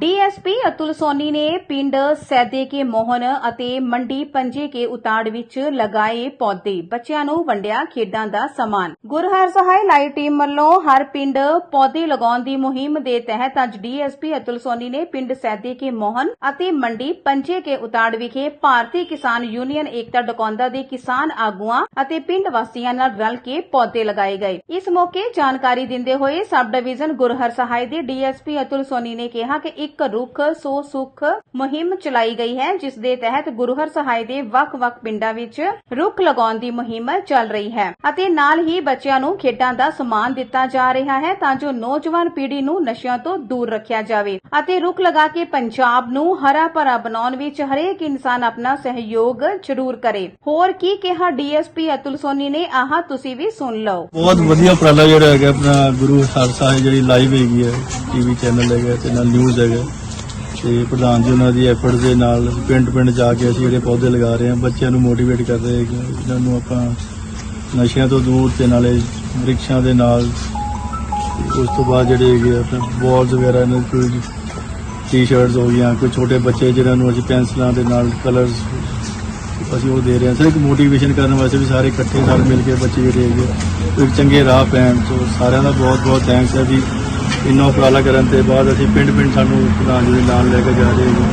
DSP Atul Soni ਨੇ ਪਿੰਡ ਸੈਦੇ ਕੇ ਮੋਹਨ ਅਤੇ ਮੰਡੀ ਪੰਜੇ ਕੇ ਉਤਾੜ ਵਿੱਚ ਲਗਾਏ ਪੌਦੇ। ਬੱਚਿਆਂ ਨੂੰ ਵੰਡਿਆ ਖੇਡਾਂ ਦਾ ਸਮਾਨ। ਗੁਰਹਰ ਸਹਾਇ ਲਾਈਟ ਟੀਮ ਵੱਲੋਂ ਹਰ ਪਿੰਡ ਪੌਦੇ ਲਗਾਉਣ ਦੀ ਮੁਹਿੰਮ ਦੇ ਤਹਿਤ ਅੱਜ ਡੀਐਸਪੀ ਅਤੁਲ ਸੋਨੀ ਨੇ ਪਿੰਡ ਸੈਦੇ ਕੇ ਮੋਹਨ ਅਤੇ ਮੰਡੀ ਪੰਜੇ ਕੇ ਉਤਾੜ ਵਿਖੇ ਭਾਰਤੀ ਕਿਸਾਨ ਯੂਨੀਅਨ ਏਕਤਾ ਡਕੌਂਦਾ ਦੇ ਕਿਸਾਨ ਆਗੂਆਂ ਅਤੇ ਪਿੰਡ ਵਾਸੀਆਂ ਨਾਲ ਰਲ ਕੇ ਪੌਦੇ ਲਗਾਏ ਗਏ। ਇਸ ਮੌਕੇ ਜਾਣਕਾਰੀ ਦਿੰਦੇ ਹੋਏ ਸਬ ਡਿਵੀਜ਼ਨ ਗੁਰਹਰ ਸਹਾਇ ਦੇ ਡੀਐਸਪੀ ਅਤੁਲ ਸੋਨੀ ਨੇ ਕਿਹਾ ਕਿ ਇੱਕ ਰੁੱਖ ਸੋ ਸੁਖ ਮੁਹਿੰਮ ਚਲਾਈ ਗਈ ਹੈ, ਜਿਸ ਦੇ ਤਹਿਤ ਗੁਰਹਰ ਸਹਾਇ ਦੇ ਵੱਖ-ਵੱਖ ਪਿੰਡਾਂ ਵਿੱਚ ਰੁੱਖ ਲਗਾਉਣ ਦੀ ਮੁਹਿੰਮ ਚੱਲ ਰਹੀ ਹੈ ਅਤੇ ਨਾਲ ਹੀ ਬੱਚਿਆਂ ਨੂੰ ਖੇਡਾਂ ਦਾ ਸਮਾਨ ਦਿੱਤਾ ਜਾ ਰਿਹਾ ਹੈ ਤਾਂ ਜੋ ਨੌਜਵਾਨ ਪੀੜ੍ਹੀ ਨੂੰ ਨਸ਼ਿਆਂ ਤੋਂ ਦੂਰ ਰੱਖਿਆ ਜਾਵੇ ਅਤੇ ਰੁੱਖ ਲਗਾ ਕੇ ਪੰਜਾਬ ਨੂੰ ਹਰਾ ਭਰਾ ਬਣਾਉਣ ਵਿੱਚ ਹਰੇਕ ਇਨਸਾਨ ਆਪਣਾ ਸਹਿਯੋਗ ਜ਼ਰੂਰ ਕਰੇ। ਹੋਰ ਕੀ ਕਿਹਾ ਡੀਐਸਪੀ ਅਤੁਲ ਸੋਨੀ ਨੇ? ਆਹ, ਤੁਸੀਂ ਵੀ ਸੁਣ ਲਓ। ਬਹੁਤ ਵਧੀਆ ਉਪਰਾਲਾ ਜਿਹੜਾ ਹੈਗਾ ਆਪਣਾ ਗੁਰੂ ਸਰਸਾ ਹੈ ਜਿਹੜੀ ਲਾਈਵ ਹੈਗੀ ਹੈ। ਟੀਵੀ ਚੈਨਲ ਹੈਗਾ ਤੇ ਨਾਲ ਨਿਊਜ਼ ਹੈਗਾ। ਤੇ ਪ੍ਰਧਾਨ ਜੀ ਉਹਨਾਂ ਦੀ ਐਫਰਟ ਦੇ ਨਾਲ ਪਿੰਡ ਪਿੰਡ ਜਾ ਕੇ ਅਸੀਂ ਜਿਹੜੇ ਪੌਦੇ ਲਗਾ ਰਹੇ ਹਾਂ ਬੱਚਿਆਂ ਨੂੰ ਮੋਟੀਵੇਟ ਕਰ ਰਹੇ ਹਾਂ ਇਹਨਾਂ ਨੂੰ ਆਪਾਂ ਨਸ਼ਿਆਂ ਤੋਂ ਦੂਰ ਤੇ ਨਾਲੇ ਵ੍ਰਿਕਸ਼ਾਂ ਦੇ ਨਾਲ ਉਸ ਤੋਂ ਬਾਅਦ ਜਿਹੜੇ ਹੈਗੇ ਆ ਆਪਣੇ ਬਾਲਸ ਵਗੈਰਾ ਨੇ ਕੋਈ ਟੀ-ਸ਼ਰਟਸ ਹੋ ਗਈਆਂ ਕੋਈ ਛੋਟੇ ਬੱਚੇ ਜਿਹਨਾਂ ਨੂੰ ਅਸੀਂ ਪੈਨਸਲਾਂ ਦੇ ਨਾਲ ਕਲਰਸ ਅਸੀਂ ਉਹ ਦੇ ਰਹੇ ਹਾਂ। ਸਰ ਇੱਕ ਮੋਟੀਵੇਸ਼ਨ ਕਰਨ ਵਾਸਤੇ ਵੀ ਸਾਰੇ ਇਕੱਠੇ ਨਾਲ ਮਿਲ ਕੇ ਬੱਚੇ ਜਿਹੜੇ ਹੈਗੇ ਆ, ਇੱਕ ਚੰਗੇ ਰਾਹ ਪੈਣ ਤੋਂ ਸਾਰਿਆਂ ਦਾ ਬਹੁਤ ਬਹੁਤ ਥੈਂਕਸ ਹੈ ਵੀ ਇੰਨਾ ਉਪਰਾਲਾ ਕਰਨ ਤੇ ਬਾਅਦ ਅਸੀਂ ਪਿੰਡ ਪਿੰਡ ਸਾਨੂੰ ਪ੍ਰਧਾਨ ਜੀ ਦੇ ਨਾਲ ਲੈ ਕੇ ਜਾ ਰਹੇ ਹਾਂ।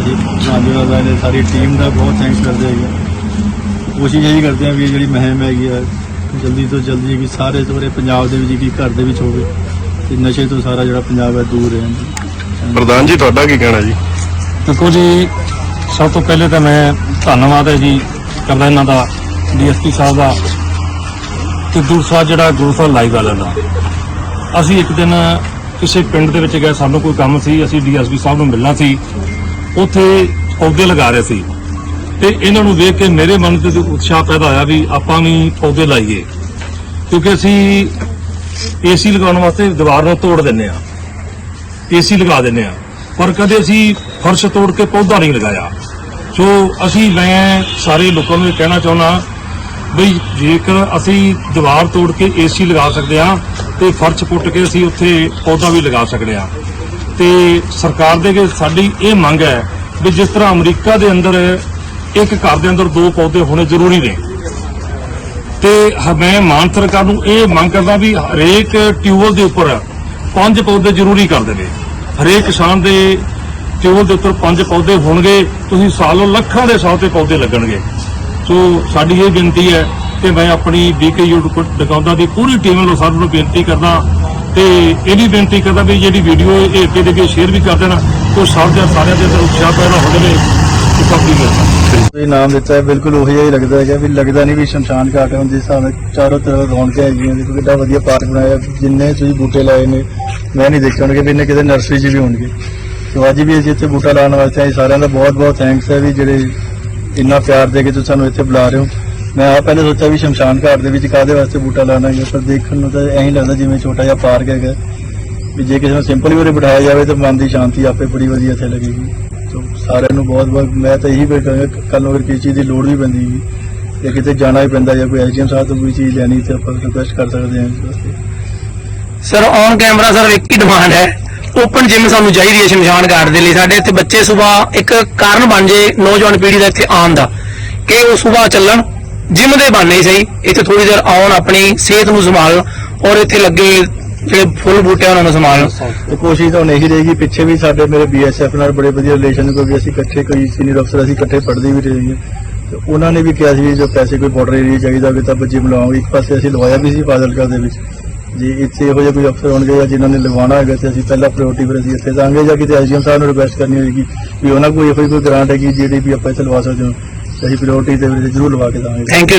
ਅਸੀਂ ਪ੍ਰਧਾਨ ਜੀ ਦਾ ਨੇ ਸਾਰੀ ਟੀਮ ਦਾ ਬਹੁਤ ਥੈਂਕਸ ਕਰਦੇ ਹੈਗੇ ਕੋਸ਼ਿਸ਼ ਇਹੀ ਕਰਦੇ ਹਾਂ ਵੀ ਜਿਹੜੀ ਮੁਹਿੰਮ ਹੈਗੀ ਆ ਜਲਦੀ ਤੋਂ ਜਲਦੀ ਵੀ ਸਾਰੇ ਸਾਰੇ ਪੰਜਾਬ ਦੇ ਵਿੱਚ ਵੀ ਘਰ ਦੇ ਵਿੱਚ ਹੋਵੇ ਤੇ ਨਸ਼ੇ ਤੋਂ ਸਾਰਾ ਜਿਹੜਾ ਪੰਜਾਬ ਹੈ ਦੂਰ ਰਹੇ ਪ੍ਰਧਾਨ ਜੀ ਤੁਹਾਡਾ ਕੀ ਕਹਿਣਾ ਜੀ? ਦੇਖੋ ਜੀ ਸਭ ਤੋਂ ਪਹਿਲੇ ਤਾਂ ਮੈਂ ਧੰਨਵਾਦ ਹੈ ਜੀ ਕਰਦਾ ਇਹਨਾਂ ਦਾ ਡੀਐਸਪੀ ਸਾਹਿਬ ਦਾ ਤੇ ਦੂਸਰਾ ਜਿਹੜਾ ਗੁਰੂ ਸਾਹਿਬ ਲਾਈਵ ਵਾਲਿਆਂ ਦਾ। ਅਸੀਂ ਇੱਕ ਦਿਨ ਕਿਸੇ ਪਿੰਡ ਦੇ ਵਿੱਚ ਗਏ, ਸਾਨੂੰ ਕੋਈ ਕੰਮ ਸੀ, ਅਸੀਂ ਡੀਐਸਪੀ ਸਾਹਿਬ ਨੂੰ ਮਿਲਣਾ ਸੀ। ਉੱਥੇ ਪੌਦੇ ਲਗਾ ਰਹੇ ਸੀ। ਤੇ ਇਹਨਾਂ ਨੂੰ ਵੇਖ ਕੇ ਮੇਰੇ ਮਨ ਤੇ ਉਤਸ਼ਾਹ ਪੈਦਾ ਹੋਇਆ ਵੀ ਆਪਾਂ ਵੀ ਪੌਦੇ ਲਾਈਏ। ਕਿਉਂਕਿ ਅਸੀਂ ਏਸੀ ਲਗਾਉਣ ਵਾਸਤੇ ਦੀਵਾਰ ਨੂੰ ਤੋੜ ਦਿੰਨੇ ਆ ਏਸੀ ਲਗਾ ਦਿੰਨੇ ਆ ਪਰ ਕਦੇ ਅਸੀਂ ਫਰਸ਼ ਤੋੜ ਕੇ ਪੌਦਾ ਨਹੀਂ ਲਗਾਇਆ। ਸੋ ਅਸੀਂ ਮੈਂ ਸਾਰੇ ਲੋਕਾਂ ਨੂੰ ਇਹ ਕਹਿਣਾ ਚਾਹੁੰਦਾ ਬਈ ਜੇਕਰ ਅਸੀਂ ਦੀਵਾਰ ਤੋੜ ਕੇ ਏਸੀ ਲਗਾ ਸਕਦੇ ਆ ਤੇ ਫਰਸ਼ ਪੁੱਟ ਕੇ ਅਸੀਂ ਉੱਥੇ ਪੌਦਾ ਵੀ ਲਗਾ ਸਕਦੇ ਆ ਤੇ ਸਰਕਾਰ ਦੇ ਅੱਗੇ ਸਾਡੀ ਇਹ ਮੰਗ ਹੈ ਵੀ ਜਿਸ ਤਰ੍ਹਾਂ ਅਮਰੀਕਾ ਦੇ ਅੰਦਰ ਇੱਕ ਘਰ ਦੇ ਅੰਦਰ ਦੋ ਪੌਦੇ ਹੋਣੇ ਜ਼ਰੂਰੀ ਨੇ। ਤੇ ਮੈਂ ਮਾਨ ਸਰਕਾਰ ਨੂੰ ਇਹ ਮੰਗ ਕਰਦਾ ਵੀ ਹਰੇਕ ਟਿਊਬਲ ਦੇ ਉੱਪਰ ਪੰਜ ਪੌਦੇ ਜ਼ਰੂਰੀ ਕਰ ਦੇਵੇ ਹਰੇਕ ਕਿਸਾਨ ਦੇ ਟਿਊਬਲ ਦੇ ਉੱਪਰ ਪੰਜ ਪੌਦੇ ਹੋਣਗੇ, ਤੁਸੀਂ ਸਾਲੋਂ ਲੱਖਾਂ ਦੇ ਸਾਲ ਤੇ ਪੌਦੇ ਲੱਗਣਗੇ। ਸੋ ਸਾਡੀ ਇਹ ਬੇਨਤੀ ਹੈ ਕਿ ਮੈਂ ਆਪਣੀ ਬੀਕੇ ਯੂਟਿਊਬ ਦੁਕਾਨਦਾਰ ਦੀ ਪੂਰੀ ਟੀਮ ਨੂੰ ਸਾਰਿਆਂ ਨੂੰ ਬੇਨਤੀ ਕਰਦਾ ਤੇ ਇਹ ਵੀ ਬੇਨਤੀ ਕਰਦਾ ਵੀ ਜਿਹੜੀ ਵੀਡੀਓ ਇਹ ਅੱਗੇ ਦੇ ਅੱਗੇ ਸ਼ੇਅਰ ਵੀ ਕਰ ਦੇਣਾ, ਉਹ ਸਾਰਿਆਂ ਸਾਰਿਆਂ ਦੇ ਅੰਦਰ ਉਤਸ਼ਾਹ ਪੈਦਾ ਹੋ ਜਾਵੇ ਤੇ ਸਭ ਦੀ ਇਹ ਨਾਮ ਦਿੱਤਾ ਹੈ, ਬਿਲਕੁਲ ਉਹੀ ਜਿਹਾ ਹੀ ਲੱਗਦਾ ਹੈਗਾ ਵੀ ਲੱਗਦਾ ਨਹੀਂ ਵੀ ਸ਼ਮਸ਼ਾਨ ਘਾਟ ਹੈ, ਜਿਸ ਹਿਸਾਬ ਨਾਲ ਚਾਰੋਂ ਤਰਫ ਰੌਣਕਾਂ ਹੈਗੀਆਂ ਦੇਖੋ ਕਿੱਡਾ ਵਧੀਆ ਪਾਰਕ ਬਣਾਇਆ, ਜਿੰਨੇ ਤੁਸੀਂ ਬੂਟੇ ਲਾਏ ਨੇ, ਮੈਂ ਨਹੀਂ ਦੇਖੇ ਹੋਣਗੇ ਵੀ ਇੰਨੇ ਕਿਤੇ ਨਰਸਰੀ 'ਚ ਵੀ ਹੋਣਗੇ। ਸੋ ਅੱਜ ਵੀ ਅਸੀਂ ਇੱਥੇ ਬੂਟਾ ਲਾਉਣ ਵਾਸਤੇ ਆਏ, ਸਾਰਿਆਂ ਦਾ ਬਹੁਤ ਬਹੁਤ ਥੈਂਕਸ ਹੈ ਵੀ ਜਿਹੜੇ ਇੰਨਾ ਪਿਆਰ ਦੇ ਕੇ ਤੁਸੀਂ ਸਾਨੂੰ ਇੱਥੇ ਬੁਲਾ ਰਹੇ ਹੋ। ਮੈਂ ਆ ਪਹਿਲੇ ਸੋਚਿਆ ਵੀ ਸ਼ਮਸ਼ਾਨ ਘਾਟ ਦੇ ਵਿੱਚ ਕਾਦੇ ਵਾਸਤੇ ਬੂਟਾ ਲਾਣਾ ਹੈ ਪਰ ਦੇਖਣ ਨੂੰ ਤਾਂ ਐਂ ਲੱਗਦਾ ਜਿਵੇਂ ਛੋਟਾ ਜਿਹਾ ਪਾਰਕ ਹੈਗਾ। ਵੀ ਜੇ ਕਿਸੇ ਨੂੰ ਸਿੰਪਲ ਵੀ ਉਰੇ ਬਿਠਾਇਆ ਜਾਵੇ ਤਾਂ ਮਨ ਦੀ ਸ਼ਾਂਤੀ ਆਪੇ ਬੜੀ ਵਧੀਆ ਇੱਥੇ ਲੱਗੇਗੀ। ਸੋ ਸਾਰਿਆਂ ਨੂੰ ਬਹੁਤ ਬਹੁਤ, ਮੈਂ ਤਾਂ ਇਹੀ ਬੇਟਾਂਗਾ ਕੱਲ ਨੂੰ ਅਗਰ ਕਿਸੇ ਚੀਜ਼ ਦੀ ਲੋੜ ਵੀ ਪੈਂਦੀ ਹੈ ਜਾਂ ਕਿਤੇ ਜਾਣਾ ਹੀ ਪੈਂਦਾ ਜਾਂ ਕੋਈ ਐਜੀਐਮ ਸਾਹਿਬ ਤੋਂ ਕੋਈ ਚੀਜ਼ ਲੈਣੀ, ਤੇ ਆਪਾਂ ਰਿਕੁਐਸਟ ਕਰ ਸਕਦੇ ਹਾਂ ਇਸ ਵਾਸਤੇ। ਸਰ ਔਨ ਕੈਮਰਾ ਸਰ ਇੱਕ ਹੀ ਡਿਮਾਂਡ ਹੈ। ਓਪਨ ਜਿਮ ਸਾਨੂੰ ਚਾਹੀਦੀ ਹੈ ਸ਼ਮਸ਼ਾਨ ਘਾਟ ਦੇ ਲਈ। ਸਾਡੇ ਇੱਥੇ ਬੱਚੇ ਸਵੇਰ ਇੱਕ ਕਾਰਨ ਬਣ ਜੇ ਨੌਜਵਾਨ ਪੀੜ੍ਹੀ ਦਾ ਇੱਥੇ ਆਉਣ ਦਾ, ਕਿ ਉਹ ਸਵੇਰ ਚੱਲਣ ਜਿਮ ਦੇ ਬਹਾਨੇ ਹੀ ਸਹੀ, ਇੱਥੇ ਥੋੜੀ ਦੇਰ ਆਉਣ, ਆਪਣੀ ਸਿਹਤ ਨੂੰ ਸੰਭਾਲਣ ਔਰ ਇੱਥੇ ਲੱਗੇ ਜਿਹੜੇ ਫੁੱਲ ਬੂਟੇ ਆ, ਉਹਨਾਂ ਨੂੰ ਸੰਭਾਲਣ ਤੇ ਕੋਸ਼ਿਸ਼ ਤਾਂ ਨਹੀਂ ਰਹੇਗੀ, ਪਿੱਛੇ ਵੀ ਸਾਡੇ ਮੇਰੇ ਬੀਐਸਐਫ ਨਾਲ ਬੜੇ ਵਧੀਆ ਰਿਲੇਸ਼ਨ ਕਿਉਂਕਿ ਅਸੀਂ ਇਕੱਠੇ ਕੋਈ ਸੀਨੀਅਰ ਅਫਸਰ ਅਸੀਂ ਇਕੱਠੇ ਪੜ੍ਹਦੇ ਵੀ ਰਹੇ ਹਾਂ ਤੇ ਉਹਨਾਂ ਨੇ ਵੀ ਕਿਹਾ ਸੀ ਵੀ ਜੋ ਪੈਸੇ ਕੋਈ ਬਾਰਡਰ ਏਰੀਆ ਚਾਹੀਦਾ ਹੋਵੇ ਤਾਂ ਬੱਚੇ ਬੁਲਾਵਾਂਗੇ ਇੱਕ ਪਾਸੇ ਅਸੀਂ ਲਵਾਇਆ ਵੀ ਸੀ ਫਾਜ਼ਿਲਕਾ ਦੇ ਵਿੱਚ। ਜੇ, ਇੱਥੇ ਇਹੋ ਜਿਹੇ ਕੋਈ ਅਫਸਰ ਹੋਣਗੇ ਜਾਂ ਜਿਨ੍ਹਾਂ ਨੇ ਲਵਾਉਣਾ ਹੈਗਾ ਤੇ ਅਸੀਂ ਪਹਿਲਾਂ ਪ੍ਰਾਇੋਰਟੀ ਫਿਰ ਅਸੀਂ ਇੱਥੇ ਜਾਵਾਂਗੇ ਜਾਂ ਕਿਤੇ ਐਸਡੀਐਮ ਸਾਹਿਬ ਨੂੰ ਰਿਕੁਐਸਟ ਕਰਨੀ ਹੋਏਗੀ ਵੀ ਉਹਨਾਂ ਕੋਈ ਇਹੋ ਜਿਹੀ ਕੋਈ ਗ੍ਰਾਂਟ ਹੈਗੀ ਜਿਹੜੀ ਵੀ ਆਪਾਂ ਇੱਥੇ ਲਵਾ ਸਕਦੇ ਹਾਂ। ਅਸੀਂ ਪ੍ਰਾਇੋਰਟੀ ਦੇ ਵਿੱਚ ਜ਼ਰੂਰ ਲਵਾ ਕੇ ਦਾਂਗੇ ਥੈਂਕ ਯੂ